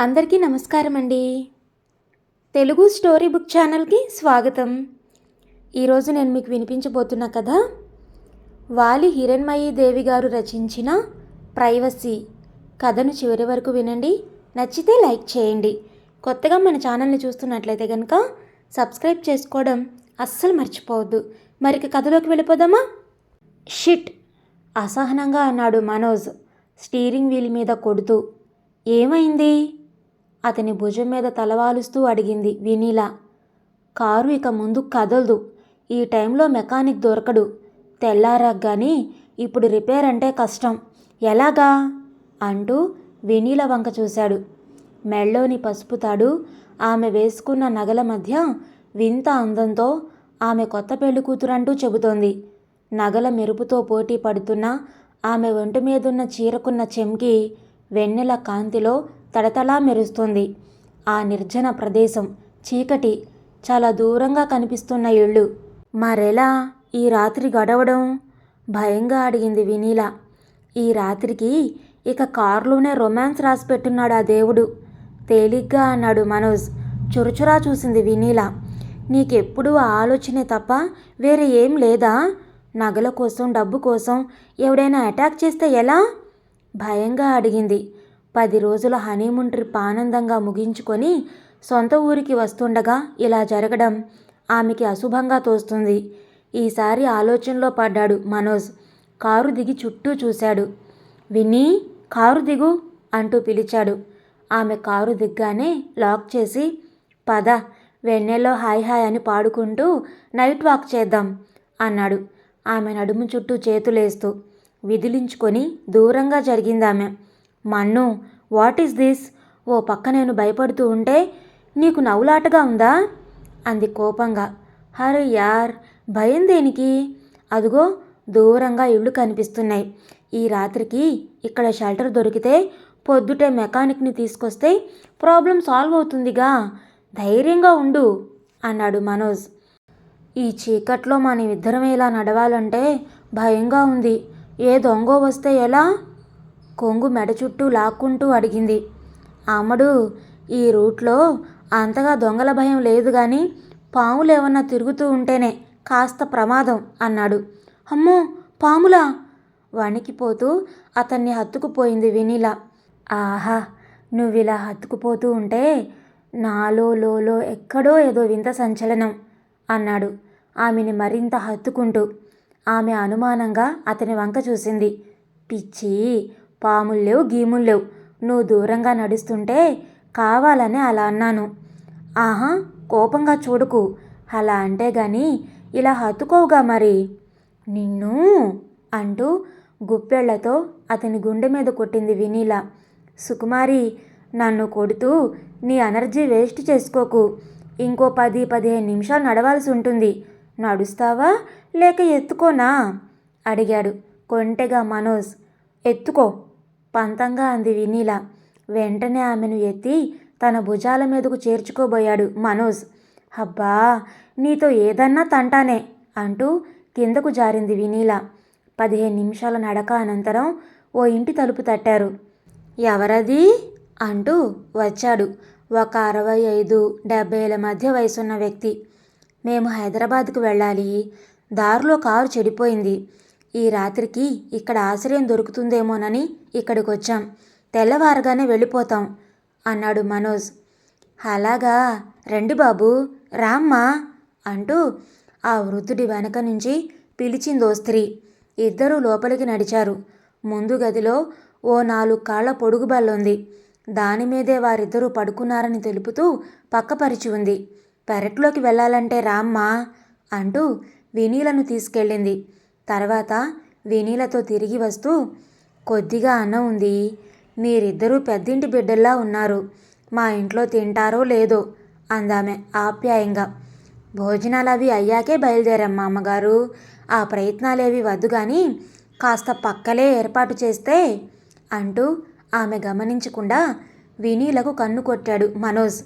అందరికీ నమస్కారం అండి. తెలుగు స్టోరీ బుక్ ఛానల్కి స్వాగతం. ఈరోజు నేను మీకు వినిపించబోతున్న కథ వాలి హిరణ్మయి దేవి గారు రచించిన ప్రైవసీ. కథను చివరి వరకు వినండి. నచ్చితే లైక్ చేయండి. కొత్తగా మన ఛానల్ని చూస్తున్నట్లయితే కనుక సబ్స్క్రైబ్ చేసుకోవడం అస్సలు మర్చిపోవద్దు. మరిక కథలోకి వెళ్ళిపోదామా? షిట్! అసహనంగా అన్నాడు మనోజ్ స్టీరింగ్ వీల్ మీద కొడుతూ. ఏమైంది? అతని భుజం మీద తలవాలుస్తూ అడిగింది వినీల. కారు ఇక ముందు కదలదు. ఈ టైంలో మెకానిక్ దొరకడు. తెల్లారాక కానీ ఇప్పుడు రిపేర్ అంటే కష్టం. ఎలాగా? అంటూ వినీల వంక చూశాడు. మెళ్ళోని పసుపు తాడు ఆమె వేసుకున్న నగల మధ్య వింత అందంతో ఆమె కొత్త పెళ్ళి కూతురంటూ చెబుతోంది. నగల మెరుపుతో పోటీ పడుతున్న ఆమె ఒంటి మీదున్న చీరకున్న చెంకి వెన్నెల కాంతిలో తడతలా మెరుస్తుంది. ఆ నిర్జన ప్రదేశం చీకటి చాలా దూరంగా కనిపిస్తున్న ఇళ్ళు. మరెలా ఈ రాత్రి గడవడం? భయంగా అడిగింది వినీల. ఈ రాత్రికి ఇక కారులోనే రొమాన్స్ రాసి పెట్టున్నాడు ఆ దేవుడు. తేలిగ్గా అన్నాడు మనోజ్. చురుచురా చూసింది వినీల. నీకెప్పుడు ఆ ఆలోచనే తప్ప వేరే ఏం లేదా? నగల కోసం డబ్బు కోసం ఎవడైనా అటాక్ చేస్తే ఎలా? భయంగా అడిగింది. పది రోజుల హనీమూన్ ట్రిప్ ఆనందంగా ముగించుకొని సొంత ఊరికి వస్తుండగా ఇలా జరగడం ఆమెకి అశుభంగా తోస్తుంది. ఈసారి ఆలోచనలో పడ్డాడు మనోజ్. కారు దిగి చుట్టూ చూశాడు. విన్నీ కారు దిగు అంటూ పిలిచాడు. ఆమె కారు దిగ్గానే లాక్ చేసి పద వెన్నెలో హాయ్ హాయ్ అని పాడుకుంటూ నైట్ వాక్ చేద్దాం అన్నాడు. ఆమె నడుము చుట్టూ చేతులేస్తూ విదిలించుకొని దూరంగా జరిగిందామె. మన్ను వాట్ ఈస్ దిస్ ఓ పక్క నేను భయపడుతూ ఉంటే నీకు నవ్వులాటగా ఉందా? అంది కోపంగా. హరే యార్ భయం దేనికి? అదిగో దూరంగా ఇళ్ళు కనిపిస్తున్నాయి. ఈ రాత్రికి ఇక్కడ షెల్టర్ దొరికితే పొద్దుటే మెకానిక్ని తీసుకొస్తే ప్రాబ్లం సాల్వ్ అవుతుందిగా. ధైర్యంగా ఉండు అన్నాడు మనోజ్. ఈ చీకట్లో మనం ఇద్దరం ఇలా నడవాలంటే భయంగా ఉంది. ఏ దొంగో వస్తే ఎలా? కొంగు మెడ చుట్టూ లాక్కుంటూ అడిగింది. అమ్మడు ఈ రూట్లో అంతగా దొంగల భయం లేదు కానీ పాములు ఏమన్నా తిరుగుతూ ఉంటేనే కాస్త ప్రమాదం అన్నాడు. అమ్మో పాములా వణికిపోతూ అతన్ని హత్తుకుపోయింది వినీలా. ఆహా నువ్విలా హత్తుకుపోతూ ఉంటే నాలో లోలో ఎక్కడో ఏదో వింత సంచలనం అన్నాడు ఆమెని మరింత హత్తుకుంటూ. ఆమె అనుమానంగా అతని వంక చూసింది. పిచ్చి పాములు లేవు గీములు లేవు. నువ్వు దూరంగా నడుస్తుంటే కావాలని అలా అన్నాను. ఆహా కోపంగా చూడకు. అలా అంటే గాని ఇలా హత్తుకోవుగా మరి? నిన్ను? అంటూ గుప్పెళ్ళతో అతని గుండె మీద కొట్టింది వినీలా. సుకుమారి నన్ను కొడుతూ నీ ఎనర్జీ వేస్ట్ చేసుకోకు. ఇంకో పది పదిహేను నిమిషాలు నడవాల్సి ఉంటుంది. నడుస్తావా లేక ఎత్తుకోనా? అడిగాడు కొంటెగా మనోజ్. ఎత్తుకో. పంతంగా అంది వినీల. వెంటనే ఆమెను ఎత్తి తన భుజాల మీదకు చేర్చుకోబోయాడు మనోజ్. అబ్బా నీతో ఏదన్నా తంటానే అంటూ కిందకు జారింది వినీల. పదిహేను నిమిషాల నడక అనంతరం ఓ ఇంటి తలుపు తట్టారు. ఎవరది? అంటూ వచ్చాడు ఒక అరవై ఐదు డెబ్బైల మధ్య వయసున్న వ్యక్తి. మేము హైదరాబాద్కు వెళ్ళాలి. దారిలో కారు చెడిపోయింది. ఈ రాత్రికి ఇక్కడ ఆశ్రయం దొరుకుతుందేమోనని ఇక్కడికి వచ్చాం వెళ్ళిపోతాం అన్నాడు మనోజ్. అలాగా? రండి బాబు రామ్మా అంటూ ఆ వృద్ధుడి వెనక నుంచి పిలిచిందో స్త్రీ. ఇద్దరూ లోపలికి నడిచారు. ముందు గదిలో ఓ నాలుగు కాళ్ళ పొడుగు బల్లుంది. దాని మీదే వారిద్దరూ పడుకున్నారని తెలుపుతూ పక్కపరిచి ఉంది. పెరట్లోకి వెళ్ళాలంటే రామ్మా అంటూ వినీలను తీసుకెళ్ళింది. తర్వాత వినీలతో తిరిగి వస్తూ కొద్దిగా అన్నం ఉంది. మీరిద్దరూ పెద్దింటి బిడ్డల్లా ఉన్నారు. మా ఇంట్లో తింటారో లేదో? అందామె ఆప్యాయంగా. భోజనాలు అవి అయ్యాకే బయలుదేరమ్మా అమ్మగారు ఆ ప్రయత్నాలేవి వద్దు కానీ కాస్త పక్కలే ఏర్పాటు చేస్తే? అంటూ ఆమె గమనించకుండా వినీలకు కన్ను కొట్టాడు మనోజ్.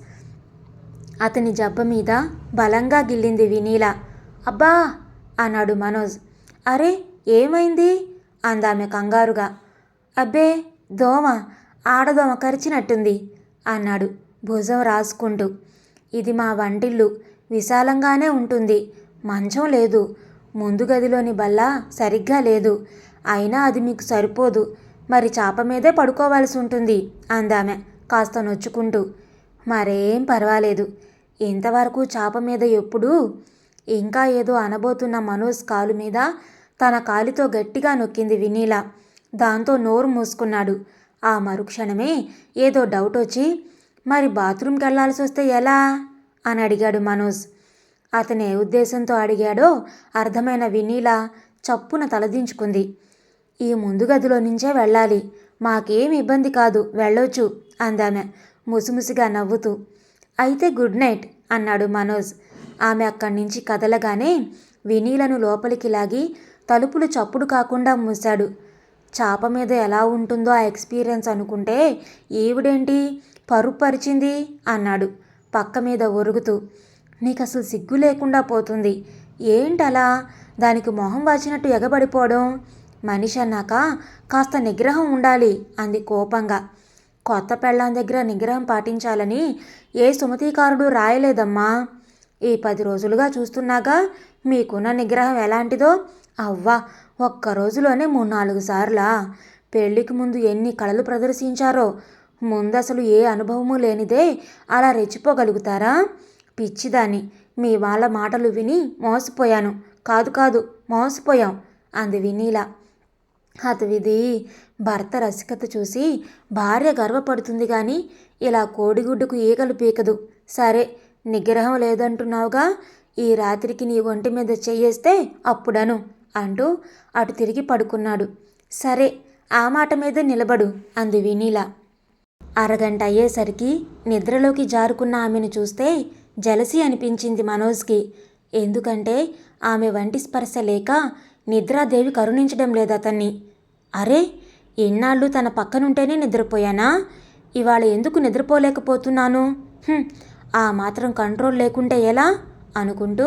అతని జబ్బ మీద బలంగా గిల్లింది వినీల. అబ్బా! అన్నాడు మనోజ్. అరే ఏమైంది? అందామె కంగారుగా. అబ్బే దోమ ఆడదోమ కరిచినట్టుంది అన్నాడు భుజం రాసుకుంటూ. ఇది మా వంటిల్లు విశాలంగానే ఉంటుంది మంచం లేదు ముందు గదిలోని బల్ల సరిగ్గా లేదు అయినా అది మీకు సరిపోదు మరి చాప మీదే పడుకోవాల్సి ఉంటుంది అందామె కాస్త నొచ్చుకుంటూ. మరేం పర్వాలేదు ఇంతవరకు చాప మీద ఎప్పుడూ ఇంకా ఏదో అనబోతున్న మనోజ్ కాలు మీద తన కాలితో గట్టిగా నొక్కింది వినీల. దాంతో నోరు మూసుకున్నాడు. ఆ మరుక్షణమే ఏదో డౌట్ వచ్చి మరి బాత్రూమ్కి వెళ్ళాల్సి వస్తే ఎలా? అని అడిగాడు మనోజ్. అతను ఏ ఉద్దేశంతో అడిగాడో అర్థమైన వినీల చప్పున తలదించుకుంది. ఈ ముందు గదిలో నుంచే వెళ్ళాలి. మాకేం ఇబ్బంది కాదు. వెళ్ళొచ్చు అందామె ముసిముసిగా నవ్వుతూ. అయితే గుడ్ నైట్ అన్నాడు మనోజ్. ఆమె అక్కడి నుంచి కదలగానే వినీలను లోపలికి లాగి తలుపులు చప్పుడు కాకుండా మూశాడు. చాప మీద ఎలా ఉంటుందో ఆ ఎక్స్పీరియన్స్ అనుకుంటే ఈవిడేంటి? పరుపు పరిచింది? అన్నాడు పక్క మీద ఒరుగుతూ. నీకు అసలు సిగ్గు లేకుండా పోతుంది. ఏంటలా? దానికి మొహం వాచినట్టు ఎగబడిపోవడం? మనిషి అన్నాక కాస్త నిగ్రహం ఉండాలి అంది కోపంగా. కొత్త పెళ్ళాం దగ్గర నిగ్రహం పాటించాలని ఏ సుమతీకారుడు రాయలేదమ్మా. ఈ పది రోజులుగా చూస్తున్నాగా మీకున్న నిగ్రహం ఎలాంటిదో? అవ్వా ఒక్క రోజులోనే మూడు నాలుగు సార్లా. పెళ్ళికి ముందు ఎన్ని కళలు ప్రదర్శించారో? ముందు అసలు ఏ అనుభవము లేనిదే అలా రెచ్చిపోగలుగుతారా? పిచ్చిదాన్ని మీ వాళ్ళ మాటలు విని మోసపోయాను. కాదు కాదు మోసపోయాం అంది వినీలా. హతవిధి భర్త రసికత చూసి భార్య గర్వపడుతుంది కానీ ఇలా కోడిగుడ్డుకు ఈగలు పీకదు. సరే నిగ్రహం లేదంటున్నావుగా? ఈ రాత్రికి నీ ఒంటి మీద చెయ్యేస్తే అప్పుడను అంటూ అటు తిరిగి పడుకున్నాడు. సరే ఆ మాట మీద నిలబడు అంది వినీలా. అరగంట అయ్యేసరికి నిద్రలోకి జారుకున్న ఆమెను చూస్తే జలసి అనిపించింది మనోజ్కి. ఎందుకంటే ఆమె వంటి స్పర్శ లేక నిద్రాదేవి కరుణించడం లేదు అతన్ని అరే ఎన్నాళ్ళు తన పక్కనుంటేనే నిద్రపోయానా? ఇవాళ ఎందుకు నిద్రపోలేకపోతున్నాను? ఆ మాత్రం కంట్రోల్ లేకుంటే ఎలా? అనుకుంటూ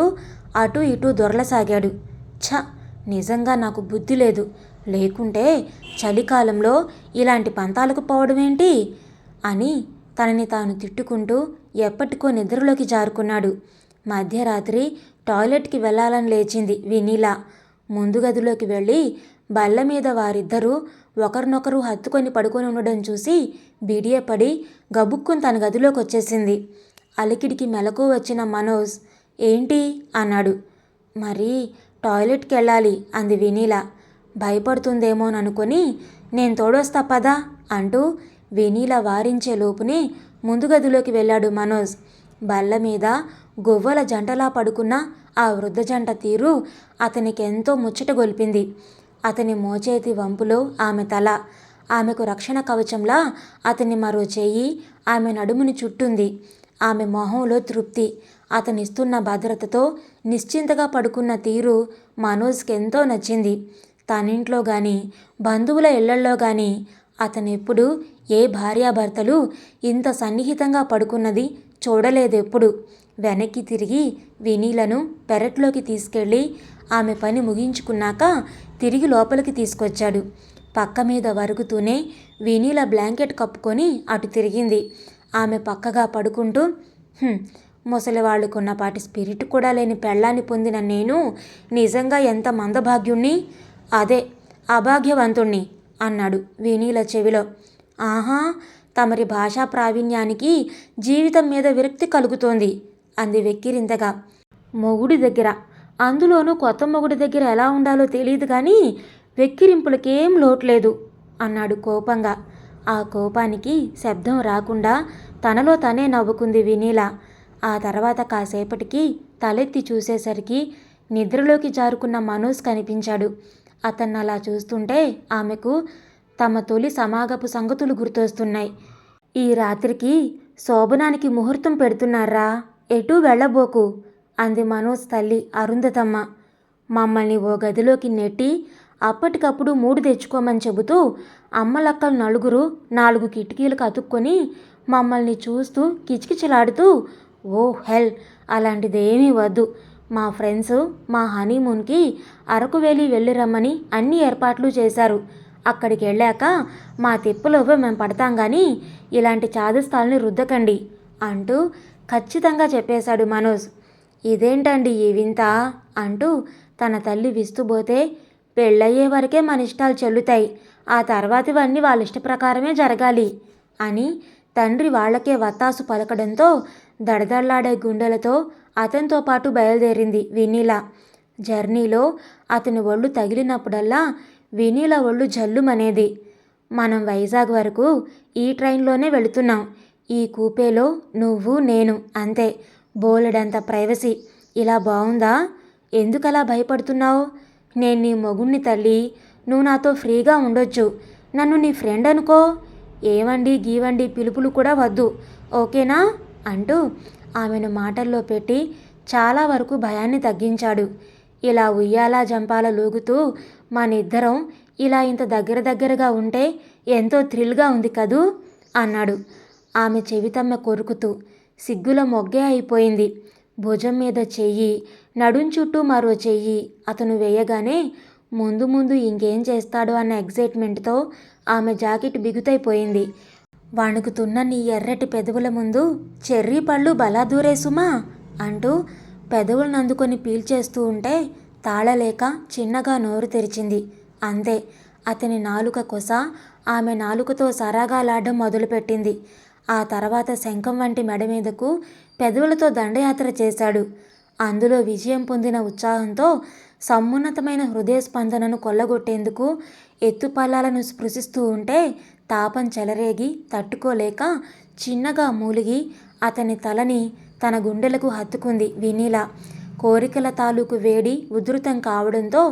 అటు ఇటు దొరలసాగాడు. ఛ! నిజంగా నాకు బుద్ధి లేదు. లేకుంటే చలికాలంలో ఇలాంటి పంతాలకు పోవడమేంటి అని తనని తాను తిట్టుకుంటూ ఎప్పటికో నిద్రలోకి జారుకున్నాడు. మధ్యరాత్రి టాయిలెట్కి వెళ్ళాలని లేచింది వినీలా. ముందు గదిలోకి వెళ్ళి బల్ల మీద వారిద్దరూ ఒకరినొకరు హత్తుకొని పడుకొని ఉండడం చూసి బిడియపడి గబుక్కుని తన గదిలోకి వచ్చేసింది అలికిడికి మెలకు వచ్చిన మనోజ్ ఏంటి? అన్నాడు. మరి టాయిలెట్కి వెళ్ళాలి అంది వినీల. భయపడుతుందేమోననుకొని నేను తోడొస్తా పదా అంటూ వెనీల వారించే లోపునే ముందు గదిలోకి వెళ్ళాడు మనోజ్. బల్ల మీద గువ్వల జంటలా పడుకున్న ఆ వృద్ధ జంట తీరు అతనికి ఎంతో ముచ్చటగొల్పింది అతని మోచేతి వంపులో ఆమె తల. ఆమెకు రక్షణ కవచంలా అతని మరో చెయ్యి ఆమె నడుముని చుట్టుంది. ఆమె మొహంలో తృప్తి. అతనిస్తున్న భద్రతతో నిశ్చింతగా పడుకున్న తీరు మనోజ్కి ఎంతో నచ్చింది. తనింట్లో కానీ బంధువుల ఇళ్ళల్లో కానీ అతనెప్పుడు ఏ భార్యాభర్తలు ఇంత సన్నిహితంగా పడుకున్నది చూడలేదెప్పుడు. వెనక్కి తిరిగి వినీలను పెరట్లోకి తీసుకెళ్ళి ఆమె పని ముగించుకున్నాక తిరిగి లోపలికి తీసుకొచ్చాడు. పక్క మీద వరుగుతూనే వినీల బ్లాంకెట్ కప్పుకొని అటు తిరిగింది. ఆమె పక్కగా పడుకుంటూ "హుం, ముసలివాళ్ళకున్నపాటి స్పిరిట్ కూడా లేని పెళ్ళాన్ని పొందిన నేను నిజంగా ఎంత మందభాగ్యుణ్ణి? అదే అభాగ్యవంతుణ్ణి అన్నాడు వినీల చెవిలో. ఆహా తమరి భాషా ప్రావీణ్యానికి జీవితం మీద విరక్తి కలుగుతోంది అంది వెక్కిరింతగా. మొగుడి దగ్గర అందులోనూ కొత్త మొగుడి దగ్గర ఎలా ఉండాలో తెలియదు కానీ వెక్కిరింపులకేం లోట్లేదు అన్నాడు కోపంగా. ఆ కోపానికి శబ్దం రాకుండా తనలో తనే నవ్వుకుంది వినీల. ఆ తర్వాత కాసేపటికి తలెత్తి చూసేసరికి నిద్రలోకి జారుకున్న మనోజ్ కనిపించాడు. అతన్ని అలా చూస్తుంటే ఆమెకు తమ తొలి సమాగపు సంగతులు గుర్తొస్తున్నాయి. ఈ రాత్రికి శోభనానికి ముహూర్తం పెడుతున్నారా? ఎటూ వెళ్ళబోకు అంది మనోజ్ తల్లి అరుంధతమ్మ. మమ్మల్ని ఓ గదిలోకి నెట్టి అప్పటికప్పుడు మూడు తెచ్చుకోమని చెబుతూ అమ్మలక్కలు నలుగురు నాలుగు కిటికీలకు అతుక్కొని మమ్మల్ని చూస్తూ కిచకిచలాడుతూ ఓ హెల్ అలాంటిదేమీ వద్దు. మా ఫ్రెండ్స్ మా హనీమూన్కి అరకు వెళ్ళి రమ్మని అన్ని ఏర్పాట్లు చేశారు. అక్కడికి వెళ్ళాక మా తిప్పలో మేము పడతాం కానీ ఇలాంటి చాదస్తాల్ని రుద్దకండి అంటూ ఖచ్చితంగా చెప్పేశాడు మనోజ్. ఇదేంటండి ఈ వింత? అంటూ తన తల్లి విస్తుపోతే పెళ్ళయ్యే వరకే మన ఇష్టాలు చెల్లుతాయి. ఆ తర్వాతివన్నీ వాళ్ళ ఇష్ట ప్రకారమే జరగాలి అని తండ్రి వాళ్ళకే వత్తాసు పలకడంతో దడదళ్ళాడే గుండెలతో అతనితో పాటు బయలుదేరింది వినీల. జర్నీలో అతని ఒళ్ళు తగిలినప్పుడల్లా వినీల ఒళ్ళు జల్లుమనేది. మనం వైజాగ్ వరకు ఈ ట్రైన్లోనే వెళుతున్నాం. ఈ కూపేలో నువ్వు నేను అంతే. బోలెడంత ప్రైవసీ. ఇలా బాగుందా ఎందుకలా భయపడుతున్నావు? నేను నీ మొగుణ్ణి తల్లి. నువ్వు నాతో ఫ్రీగా ఉండొచ్చు. నన్ను నీ ఫ్రెండ్ అనుకో ఏవండి గీవండి పిలుపులు కూడా వద్దు. ఓకేనా? అంటూ ఆమెను మాటల్లో పెట్టి చాలా వరకు భయాన్ని తగ్గించాడు. ఇలా ఉయ్యాలా జంపాల లూగుతూ మనిద్దరం ఇలా ఇంత దగ్గర దగ్గరగా ఉంటే ఎంతో థ్రిల్గా ఉంది కదూ? అన్నాడు. ఆమె చెవితమ్మ కొరుకుతూ సిగ్గుల మొగ్గే అయిపోయింది. భుజం మీద చెయ్యి నడుం చుట్టూ మరో చెయ్యి అతను వేయగానే ముందు ముందు ఇంకేం చేస్తాడో అన్న ఎగ్జైట్మెంట్తో ఆమె జాకెట్ బిగుతైపోయింది. వణుకుతున్న నీ ఎర్రటి పెదవుల ముందు చెర్రీ పళ్ళు బలా దూరేసుమా అంటూ పెదవులను అందుకొని పీల్చేస్తూ ఉంటే తాళలేక చిన్నగా నోరు తెరిచింది. అంతే అతని నాలుక కొస ఆమె నాలుకతో సరాగాలాడడం మొదలుపెట్టింది. ఆ తర్వాత శంఖం వంటి మెడ మీదకు పెదవులతో దండయాత్ర చేశాడు. అందులో విజయం పొందిన ఉత్సాహంతో సమున్నతమైన హృదయ స్పందనను కొల్లగొట్టేందుకు ఎత్తుపల్లాలను స్పృశిస్తూ ఉంటే తాపం చెలరేగి తట్టుకోలేక చిన్నగా మూలిగి అతని తలని తన గుండెలకు హత్తుకుంది వినీల. కోరికల తాలూకు వేడి ఉధృతం కావడంతో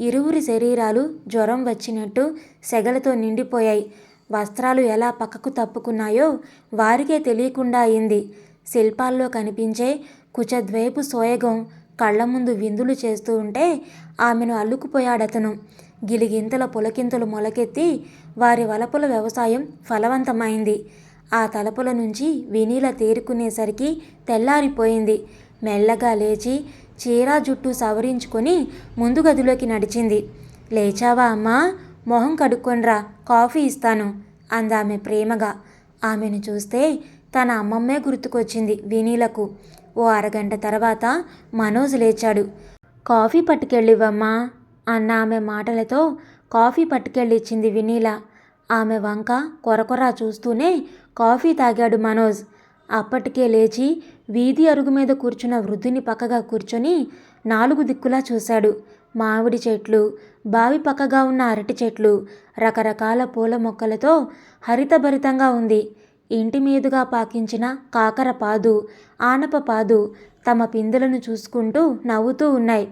ఇరువురి శరీరాలు జ్వరం వచ్చినట్టు సెగలతో నిండిపోయాయి. వస్త్రాలు ఎలా పక్కకు తప్పుకున్నాయో వారికే తెలియకుండా అయింది. శిల్పాల్లో కనిపించే కుచద్వైపు సోయగం కళ్ళ ముందు విందులు చేస్తూ ఉంటే ఆమెను అల్లుకుపోయాడతను. గిలిగింతల పులకింతలు మొలకెత్తి వారి వలపుల వ్యవసాయం ఫలవంతమైంది. ఆ తలపుల నుంచి వినీల తేరుకునేసరికి తెల్లారిపోయింది. మెల్లగా లేచి చీరా జుట్టు సవరించుకొని ముందు గదిలోకి నడిచింది. లేచావా అమ్మా? మొహం కడుక్కొనిరా. కాఫీ ఇస్తాను అందామె ప్రేమగా. ఆమెను చూస్తే తన అమ్మమ్మే గుర్తుకొచ్చింది వినీలకు. ఓ అరగంట తర్వాత మనోజ్ లేచాడు. కాఫీ పట్టుకెళ్ళివమ్మా అన్న ఆమె మాటలతో కాఫీ పట్టుకెళ్ళిచ్చింది వినీలా వినీల. ఆమె వంక కొరకొరా చూస్తూనే కాఫీ తాగాడు మనోజ్. అప్పటికే లేచి వీధి అరుగు మీద కూర్చున్న వృద్ధుని పక్కగా కూర్చొని నాలుగు దిక్కులా చూశాడు. మామిడి చెట్లు బావి పక్కగా ఉన్న అరటి చెట్లు రకరకాల పూల మొక్కలతో హరితభరితంగా ఉంది. ఇంటి మీదుగా పాకించిన కాకర పాదు తమ పిందులను చూసుకుంటూ నవ్వుతూ ఉన్నాయి.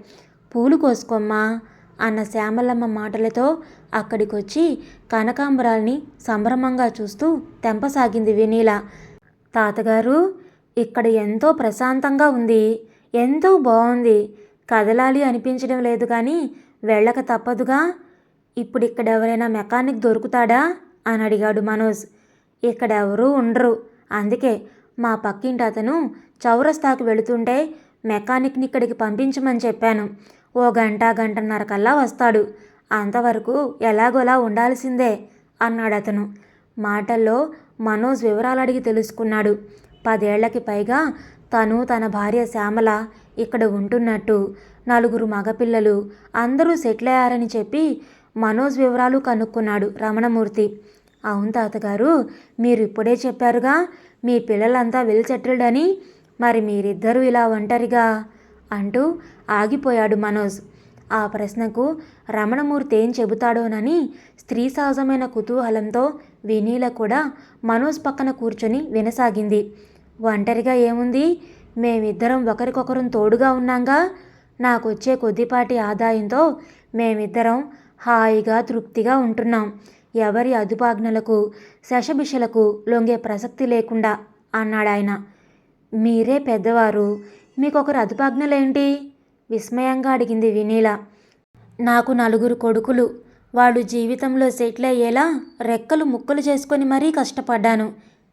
పూలు కోసుకోమ్మా అన్న శ్యామలమ్మ మాటలతో అక్కడికొచ్చి కనకాంబరాల్ని సంభ్రమంగా చూస్తూ తెంపసాగింది వెనీల. తాతగారు ఇక్కడ ఎంతో ప్రశాంతంగా ఉంది. ఎంతో బాగుంది కదలాలి అనిపించడం లేదు కానీ వెళ్ళక తప్పదుగా. ఇప్పుడు ఇక్కడ ఎవరైనా మెకానిక్ దొరుకుతాడా? అని అడిగాడు మనోజ్. ఇక్కడెవరూ ఉండరు. అందుకే మా పక్కింటి అతను చౌరస్తాకు వెళుతుంటే మెకానిక్ని ఇక్కడికి పంపించమని చెప్పాను. ఓ గంట గంటన్నర కల్లా వస్తాడు. అంతవరకు ఎలాగోలా ఉండాల్సిందే అన్నాడు అతను మాటల్లో మనోజ్ వివరాలు అడిగి తెలుసుకున్నాడు. పదేళ్ళకి పైగా తను తన భార్య శ్యామల ఇక్కడ ఉంటున్నట్టు నలుగురు మగపిల్లలు అందరూ సెటిల్ అయ్యారని చెప్పి మనోజ్ వివరాలు కనుక్కున్నాడు రమణమూర్తి. అవును తాతగారు మీరు ఇప్పుడే చెప్పారుగా మీ పిల్లలంతా వెలిచెట్టడని మరి మీరిద్దరూ ఇలా ఒంటరిగా? అంటూ ఆగిపోయాడు మనోజ్. ఆ ప్రశ్నకు రమణమూర్తి ఏం చెబుతాడోనని స్త్రీ సహజమైన కుతూహలంతో వినీల కూడా మనోజ్ పక్కన కూర్చొని వినసాగింది. ఒంటరిగా ఏముంది? మేమిద్దరం ఒకరికొకరం తోడుగా ఉన్నాంగా? నాకొచ్చే కొద్దిపాటి ఆదాయంతో మేమిద్దరం హాయిగా తృప్తిగా ఉంటున్నాం. ఎవరి అదుపాజ్ఞలకు శషబిషలకు లొంగే ప్రసక్తి లేకుండా అన్నాడాయన. మీరే పెద్దవారు మీకొకరు అదుపాజ్ఞలేంటి విస్మయంగా అడిగింది వినీల. నాకు నలుగురు కొడుకులు వాళ్ళు జీవితంలో సెటిల్ అయ్యేలా రెక్కలు ముక్కలు చేసుకొని మరీ కష్టపడ్డాను.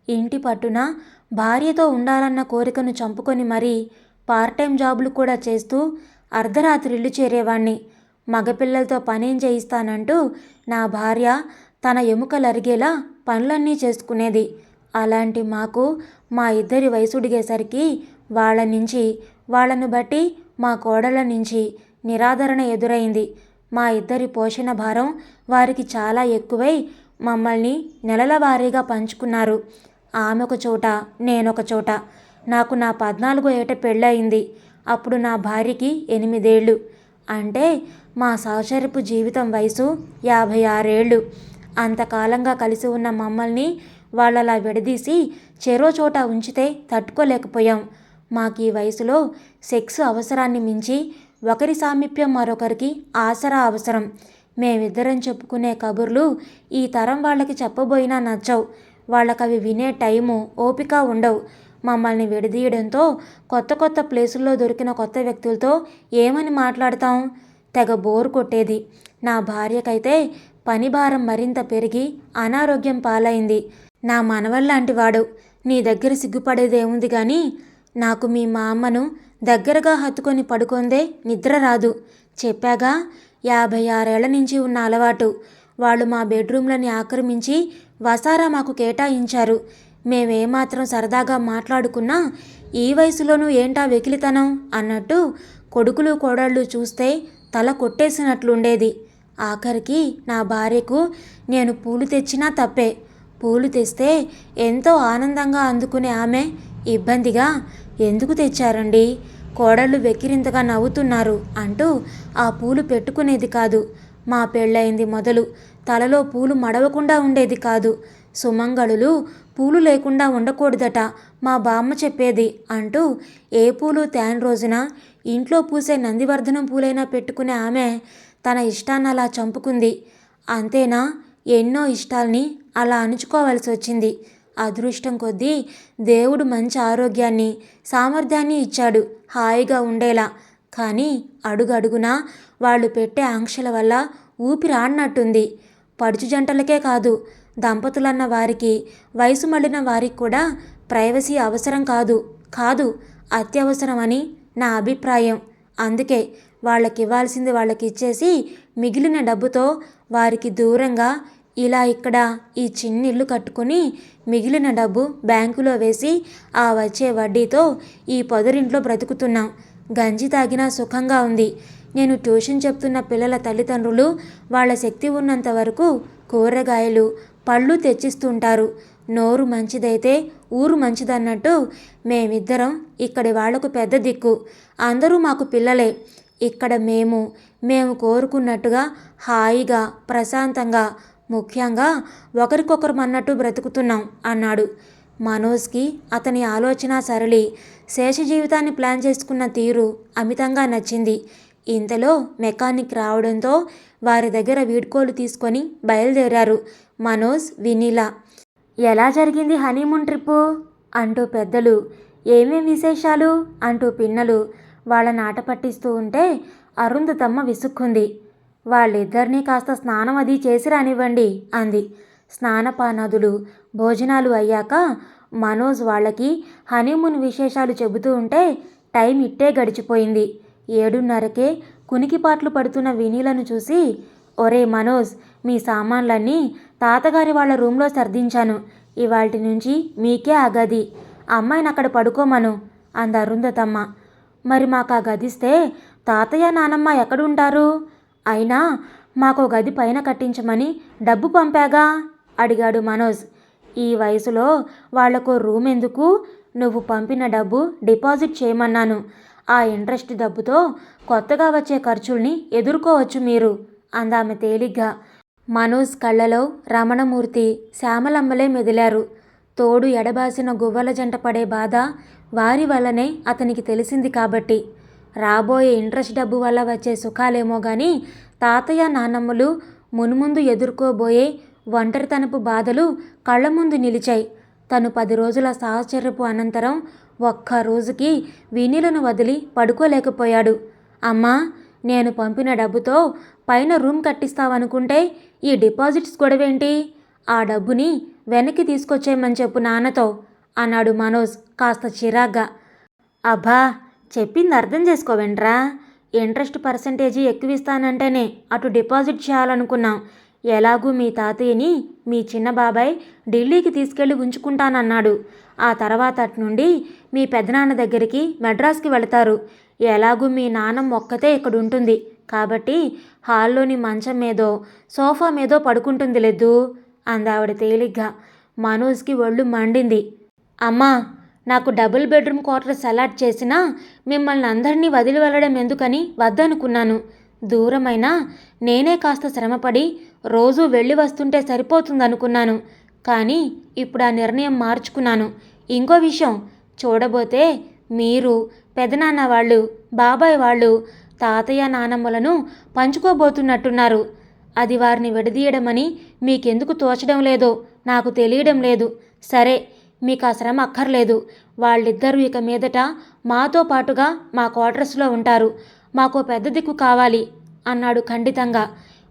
ఇంటి పట్టున భార్యతో ఉండాలన్న కోరికను చంపుకొని మరీ పార్ట్ టైం జాబులు కూడా చేస్తూ అర్ధరాత్రి ఇల్లు చేరేవాణ్ణి. మగపిల్లలతో పనేం చేయిస్తానంటూ నా భార్య తన ఎముకలు అరిగేలా పనులన్నీ చేసుకునేది. అలాంటి మాకు మా ఇద్దరి వయసుడిగేసరికి వాళ్ళ నుంచి వాళ్ళను బట్టి మా కోడళ్ళ నుంచి నిరాదరణ ఎదురైంది. మా ఇద్దరి పోషణ భారం వారికి చాలా ఎక్కువై మమ్మల్ని నెలల వారీగా పంచుకున్నారు. ఆమె ఒక చోట నేనొక చోట. నాకు నా పద్నాలుగో ఏట పెళ్ళయింది. అప్పుడు నా భార్యకి ఎనిమిదేళ్ళు. అంటే మా సహచరపు జీవితం వయసు యాభై ఆరేళ్ళు. అంతకాలంగా కలిసి ఉన్న మమ్మల్ని వాళ్ళలా విడదీసి చెరో చోట ఉంచితే తట్టుకోలేకపోయాం. మాకు ఈ వయసులో సెక్స్ అవసరాన్ని మించి ఒకరి సామీప్యం మరొకరికి ఆసరా అవసరం. మేమిద్దరం చెప్పుకునే కబుర్లు ఈ తరం వాళ్ళకి చెప్పబోయినా నచ్చవు. వాళ్ళకవి వినే టైము ఓపిక ఉండవు. మమ్మల్ని విడదీయడంతో కొత్త కొత్త ప్లేసుల్లో దొరికిన కొత్త వ్యక్తులతో ఏమని మాట్లాడతాం? తెగ బోరు కొట్టేది. నా భార్యకైతే పని భారం మరింత పెరిగి అనారోగ్యం పాలైంది. నా మనవల్లాంటి వాడు నీ దగ్గర సిగ్గుపడేదేముంది కానీ నాకు మీ మా అమ్మను దగ్గరగా హత్తుకొని పడుకుందే నిద్ర రాదు. చెప్పాగా యాభై ఆరేళ్ళ నుంచి ఉన్న అలవాటు. వాళ్ళు మా బెడ్రూమ్లని ఆక్రమించి వసారా మాకు కేటాయించారు. మేమేమాత్రం సరదాగా మాట్లాడుకున్నా ఈ వయసులోనూ ఏంటా వెకిలితనం అన్నట్టు కొడుకులు కోడళ్ళు చూస్తే తల కొట్టేసినట్లుండేది. ఆఖరికి నా భార్యకు నేను పూలు తెచ్చినా తప్పే. పూలు తెస్తే ఎంతో ఆనందంగా అందుకునే ఆమె ఇబ్బందిగా ఎందుకు తెచ్చారండి? కోడళ్ళు వెక్కిరింతగా నవ్వుతున్నారు అంటూ ఆ పూలు పెట్టుకునేది కాదు. మా పెళ్ళయింది మొదలు తలలో పూలు మడవకుండా ఉండేది కాదు. సుమంగళులు పూలు లేకుండా ఉండకూడదట మా బామ్మ చెప్పేది అంటూ ఏ పూలు తేని రోజున ఇంట్లో పూసే నందివర్ధనం పూలైనా పెట్టుకునే ఆమె తన ఇష్టాన్ని అలా చంపుకుంది. అంతేనా? ఎన్నో ఇష్టాల్ని అలా అణుచుకోవలసి వచ్చింది. అదృష్టం కొద్దీ దేవుడు మంచి ఆరోగ్యాన్ని సామర్థ్యాన్ని ఇచ్చాడు హాయిగా ఉండేలా. కానీ అడుగడుగునా వాళ్ళు పెట్టే ఆంక్షల వల్ల ఊపిరాడినట్టుంది పడుచు జంటలకే కాదు దంపతులన్న వారికి వయసు మళ్ళిన వారికి కూడా ప్రైవసీ అవసరం కాదు. కాదు అత్యవసరమని నా అభిప్రాయం. అందుకే వాళ్ళకి ఇవ్వాల్సింది వాళ్ళకి ఇచ్చేసి మిగిలిన డబ్బుతో వారికి దూరంగా ఇలా ఇక్కడ ఈ చిన్న ఇల్లు కట్టుకొని మిగిలిన డబ్బు బ్యాంకులో వేసి ఆ వచ్చే వడ్డీతో ఈ పొదరింట్లో బ్రతుకుతున్నాం. గంజి తాగినా సుఖంగా ఉంది. నేను ట్యూషన్ చెప్తున్న పిల్లల తల్లిదండ్రులు వాళ్ళ శక్తి ఉన్నంత వరకు కూరగాయలు పళ్ళు తెచ్చిస్తుంటారు. నోరు మంచిదైతే ఊరు మంచిదన్నట్టు మేమిద్దరం ఇక్కడి వాళ్ళకు పెద్ద దిక్కు. అందరూ మాకు పిల్లలే. ఇక్కడ మేము మేము కోరుకున్నట్టుగా హాయిగా ప్రశాంతంగా ముఖ్యంగా ఒకరికొకరు అన్నట్టు బ్రతుకుతున్నాం అన్నాడు. మనోజ్కి అతని ఆలోచన సరళి. శేష జీవితాన్ని ప్లాన్ చేసుకున్న తీరు అమితంగా నచ్చింది. ఇంతలో మెకానిక్ రావడంతో వారి దగ్గర వీడ్కోలు తీసుకొని బయలుదేరారు మనోజ్ వినీలా. ఎలా జరిగింది హనీమూన్ ట్రిప్పు? అంటూ పెద్దలు. ఏమేం విశేషాలు? అంటూ పిన్నలు. వాళ్ళ నాట పట్టిస్తూ ఉంటే అరుంధతమ్మ విసుక్కుంది. వాళ్ళిద్దరినీ కాస్త స్నానం అది చేసి రానివ్వండి అంది. స్నానపానదులు భోజనాలు అయ్యాక మనోజ్ వాళ్ళకి హనీమూన్ విశేషాలు చెబుతూ ఉంటే టైం ఇట్టే గడిచిపోయింది. ఏడున్నరకే కునికిపాట్లు పడుతున్న వినీలను చూసి ఒరే మనోజ్ మీ సామాన్లన్నీ తాతగారి వాళ్ళ రూమ్లో సర్దించాను. ఇవాటి నుంచి మీకే అగది అమ్మాయిని అక్కడ పడుకోమను అంది అరుంధతమ్మ. మరి మాకు ఆ గదిస్తే తాతయ్య నానమ్మ ఎక్కడుంటారు? అయినా మాకు గది పైన కట్టించమని డబ్బు పంపాగా? అడిగాడు మనోజ్. ఈ వయసులో వాళ్ళకు రూమ్ ఎందుకు నువ్వు పంపిన డబ్బు డిపాజిట్ చేయమన్నాను. ఆ ఇంట్రెస్ట్ డబ్బుతో కొత్తగా వచ్చే ఖర్చుల్ని ఎదుర్కోవచ్చు మీరు అందామె తేలిగ్గా. మనోజ్ కళ్ళలో రమణమూర్తి శ్యామలమ్మలే మెదిలారు. తోడు ఎడబాసిన గువ్వల జంట పడే బాధ వారి వల్లనే అతనికి తెలిసింది కాబట్టి. రాబోయే ఇంట్రెస్ట్ డబ్బు వల్ల వచ్చే సుఖాలేమో కానీ తాతయ్య నాన్నమ్మలు మునుముందు ఎదుర్కోబోయే ఒంటరితనపు బాధలు కళ్ళ ముందు నిలిచాయి. తను పది రోజుల సాహచర్యపు అనంతరం ఒక్క రోజుకి వినీలను వదిలి పడుకోలేకపోయాడు. అమ్మా నేను పంపిన డబ్బుతో పైన రూమ్ కట్టిస్తావనుకుంటే ఈ డిపాజిట్స్ గొడవేంటి? ఆ డబ్బుని వెనక్కి తీసుకొచ్చేయమని చెప్పు నాన్నతో. అన్నాడు మనోజ్ కాస్త చిరాగ్గా. అబ్బా చెప్పింది అర్థం చేసుకోవేంట్రా? ఇంట్రెస్ట్ పర్సంటేజీ ఎక్కువ ఇస్తానంటేనే అటు డిపాజిట్ చేయాలనుకున్నాం. ఎలాగూ మీ తాతయ్యని మీ చిన్న బాబాయ్ ఢిల్లీకి తీసుకెళ్ళి ఉంచుకుంటానన్నాడు. ఆ తర్వాత అటు నుండి మీ పెదనాన్న దగ్గరికి మెడ్రాస్కి వెళతారు. ఎలాగూ మీ నాన్నమ్మ ఒక్కతే ఇక్కడ ఉంటుంది కాబట్టి హాల్లోని మంచం మీదో సోఫా మీదో పడుకుంటుంది లేదు అందావిడ తేలిగ్గా. మనోజ్కి ఒళ్ళు మండింది. అమ్మా నాకు డబుల్ బెడ్రూమ్ క్వార్టర్స్ అలాట్ చేసినా మిమ్మల్ని అందరినీ వదిలి వెళ్ళడం ఎందుకని వద్దనుకున్నాను. దూరమైనా నేనే కాస్త శ్రమపడి రోజు వెళ్ళి వస్తుంటే సరిపోతుందనుకున్నాను. కానీ ఇప్పుడు ఆ నిర్ణయం మార్చుకున్నాను. ఇంకో విషయం చూడబోతే మీరు పెదనాన్న వాళ్ళు బాబాయ్ వాళ్ళు తాతయ్య నానమ్మలను పంచుకోబోతున్నట్టున్నారు. అది వారిని విడదీయడమని మీకెందుకు తోచడం లేదో నాకు తెలియడం లేదు. సరే మీకు ఆ శ్రమ అక్కర్లేదు. వాళ్ళిద్దరూ ఇక మీదట మాతో పాటుగా మా క్వార్టర్స్లో ఉంటారు. మాకు పెద్ద దిక్కు కావాలి అన్నాడు ఖండితంగా.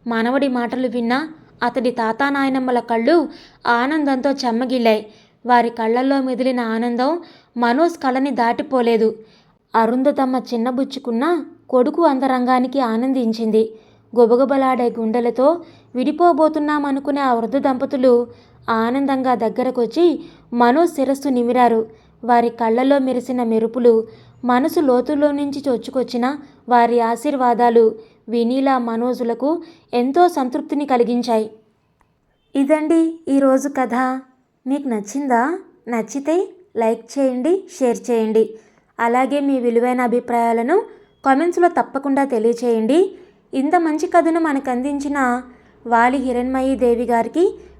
మనవడి మాటలు విన్నా అతడి తాతానాయనమ్మల కళ్ళు ఆనందంతో చెమ్మగిల్లాయి. వారి కళ్ళల్లో మెదిలిన ఆనందం మనోజ్ కళ్ళని దాటిపోలేదు. అరుంధతమ్మ చిన్నబుచ్చుకున్న కొడుకు అంతరంగానికి ఆనందించింది. గుబగుబలాడే గుండెలతో విడిపోబోతున్నామనుకునే ఆ వృద్ధ దంపతులు ఆనందంగా దగ్గరకొచ్చి మనోజ్ శిరస్సు నిమిరారు. వారి కళ్ళలో మెరిసిన మెరుపులు మనసు లోతులో నుంచి చొచ్చుకొచ్చిన వారి ఆశీర్వాదాలు వినీలా మనోజులకు ఎంతో సంతృప్తిని కలిగించాయి. ఇదండి ఈరోజు కథ. మీకు నచ్చిందా? నచ్చితే లైక్ చేయండి షేర్ చేయండి. అలాగే మీ విలువైన అభిప్రాయాలను కామెంట్స్లో తప్పకుండా తెలియచేయండి. ఇంత మంచి కథను మనకు అందించిన వాలి హిరణ్మయీ దేవి గారికి